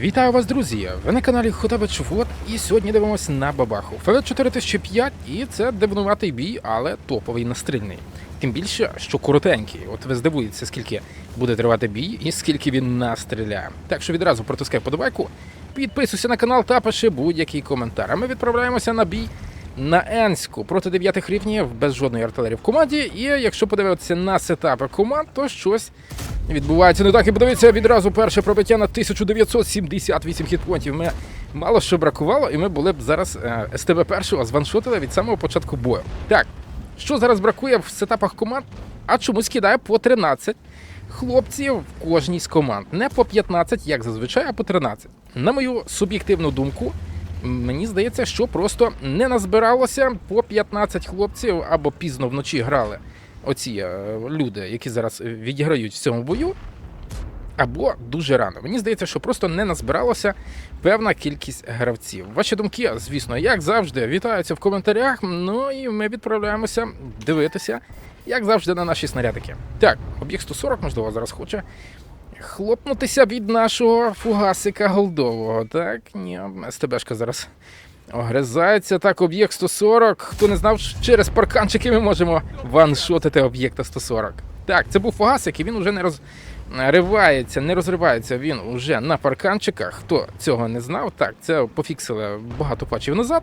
Вітаю вас, друзі! Ви на каналі Хотавич Вот, і сьогодні дивимося на бабаху. ФВ 4005, і це дивнуватий бій, але топовий настрільний. Тим більше, що коротенький. От ви здивуєтеся, скільки буде тривати бій і скільки він настріляє. Так що відразу протискай подобайку, підписуйся на канал та пиши будь-який коментар. А ми відправляємося на бій на Енську проти 9 рівнів без жодної артилерії в команді. І якщо подивитися на сетапи команд, то щось відбувається не так. І подивіться відразу перше пробиття на 1978 хітпонтів. Ми мало що бракувало, і ми були б зараз е, СТБ першого званшотили від самого початку бою. Так, що зараз бракує в сетапах команд? А чомусь кидає по 13 хлопців в кожній з команд. Не по 15, як зазвичай, а по 13. На мою суб'єктивну думку, мені здається, що просто не назбиралося по 15 хлопців або пізно вночі грали оці е, люди, які зараз відіграють в цьому бою. Або дуже рано. Мені здається, що просто не назбиралося певна кількість гравців. Ваші думки, звісно, як завжди, вітаються в коментарях. Ну і ми відправляємося дивитися, як завжди, на наші снарядики. Так, об'єкт 140, можливо, зараз хоче хлопнутися від нашого фугасика голдового. Так, ні, СТБшка зараз огризається. Так, об'єкт 140. Хто не знав, через парканчики ми можемо ваншотити об'єкта 140. Так, це був фугасик, і він уже не розривається, не розривається він уже на парканчиках. Хто цього не знав, так, це пофіксили багато патчів назад.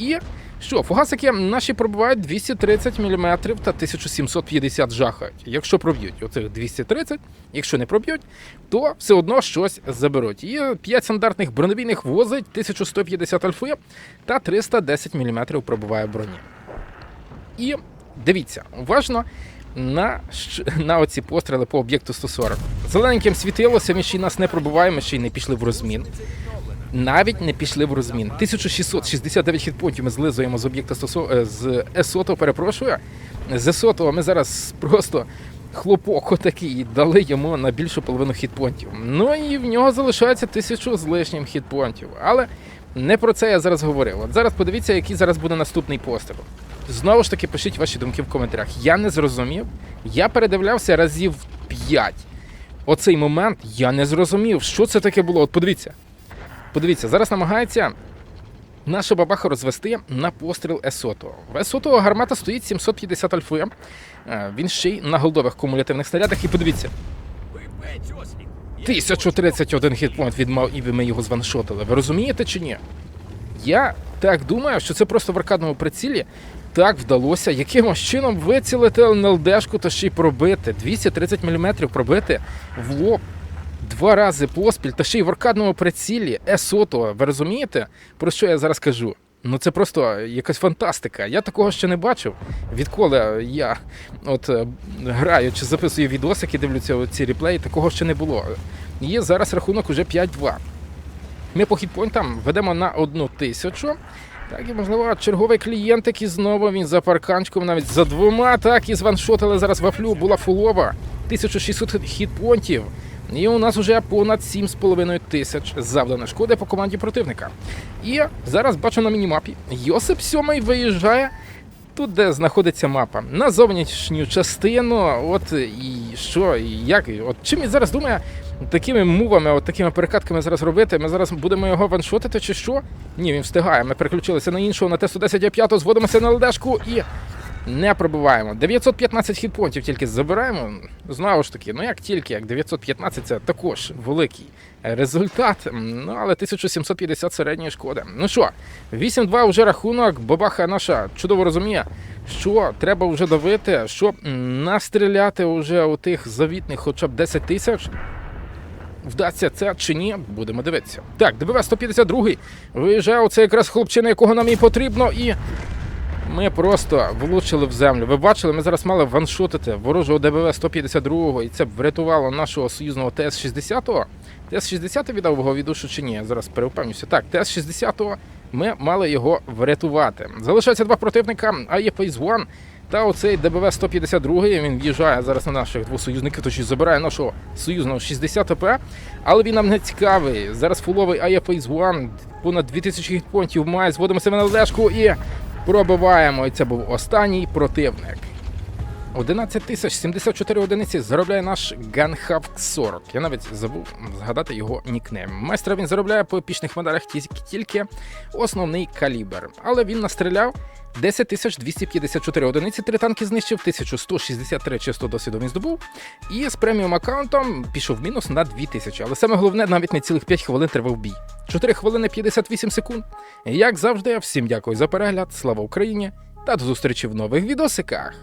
І що, фугасики наші пробивають 230 мм та 1750 жахають. Якщо проб'ють оцих 230, якщо не проб'ють, то все одно щось заберуть. І 5 стандартних бронебійних возить 1150 альфи та 310 мм пробиває броні. І дивіться, уважно на, на оці постріли по об'єкту 140. Зелененьким світилося, ми ще й нас не пробиваємо, ще й не пішли в розмін. Навіть не пішли в розмін. 1669 хітпонтів ми злизуємо з об'єкта 140, е, з Есото, перепрошую. З Есото ми зараз просто хлопок отакий дали йому на більшу половину хітпонтів. Ну і в нього залишається тисячу з лишнім хітпонтів. Але не про це я зараз говорив. От зараз подивіться, який зараз буде наступний постріл. Знову ж таки, пишіть ваші думки в коментарях. Я не зрозумів. Я передивлявся разів 5. Оцей момент я не зрозумів, що це таке було. От подивіться. Подивіться, зараз намагається наша бабаха розвести на постріл Есото. В Есото гармата стоїть 750 альфи. Е, Він ще й на голдових кумулятивних снарядах. І подивіться. 1031 хітпоінт відмав, і ми його званшотили. Ви розумієте чи ні? Я так думаю, що це просто в аркадному прицілі так вдалося якимось чином вицілити ЛНЛДшку та ще й пробити. 230 мм пробити в лоб. Два рази поспіль, та ще й в аркадному прицілі Есото. Ви розумієте, про що я зараз кажу? Ну це просто якась фантастика. Я такого ще не бачив. Відколи я от е, граю чи записую відосики, дивлюся ці реплеї, такого ще не було. Є зараз рахунок уже 5-2. Ми по хітпойнтам ведемо на одну тисячу. Так, і можливо, черговий клієнт, який знову він за парканчиком, навіть за двома. Так, і званшотили зараз вафлю, була фулова. 1600 хітпонтів. І у нас вже понад 7,5 тисяч завдано шкоди по команді противника. І зараз бачу на мінімапі. Йосип Сьомий виїжджає тут, де знаходиться мапа, на зовнішню частину. От і що, і як. От чим він зараз думає такими мувами, от такими перекатками зараз робити? Ми зараз будемо його ваншотити чи що? Ні, він встигає. Ми переключилися на іншого, на Т-110 5 зводимося на ЛДшку і. Не пробиваємо. 915 хітпонтів тільки забираємо. Знову ж таки, ну як тільки, як 915 це також великий результат. Ну але 1750 середньої шкоди. Ну що, 8-2 вже рахунок. Бабаха наша чудово розуміє, що треба вже давити, щоб настріляти вже у тих завітних хоча б 10 тисяч. Вдасться це чи ні, будемо дивитися. Так, ДБВ 152 виїжджає оце якраз хлопчина, якого нам і потрібно, і ми просто влучили в землю. Ви бачили, ми зараз мали ваншотити ворожого ДБВ 152 і це б врятувало нашого союзного ТС-60. ТС-60 віддав його відушу чи ні? Я зараз переупевнюся. Так, ТС-60 ми мали його врятувати. Залишається два противника, АЄ Phase One та оцей ДБВ 152 він в'їжджає зараз на наших двох союзників, точніше забирає нашого союзного 60 ТП, але він нам не цікавий. Зараз фуловий АЄ One, понад 2000 хітпонтів має, зводимося на лешку і пробиваємо. І це був останній противник. 11 тисяч 74 одиниці заробляє наш Ганхавк 40. Я навіть забув згадати його нікнейм. Майстра він заробляє по епічних медалях ті- тільки основний калібр. Але він настріляв 10 тисяч 254 одиниці, три танки знищив, 1163 чисто досвіду він здобув. І з преміум аккаунтом пішов мінус на 2000. Але саме головне, навіть не цілих 5 хвилин тривав бій. 4 хвилини 58 секунд. Як завжди, всім дякую за перегляд. Слава Україні! Та до зустрічі в нових відосиках.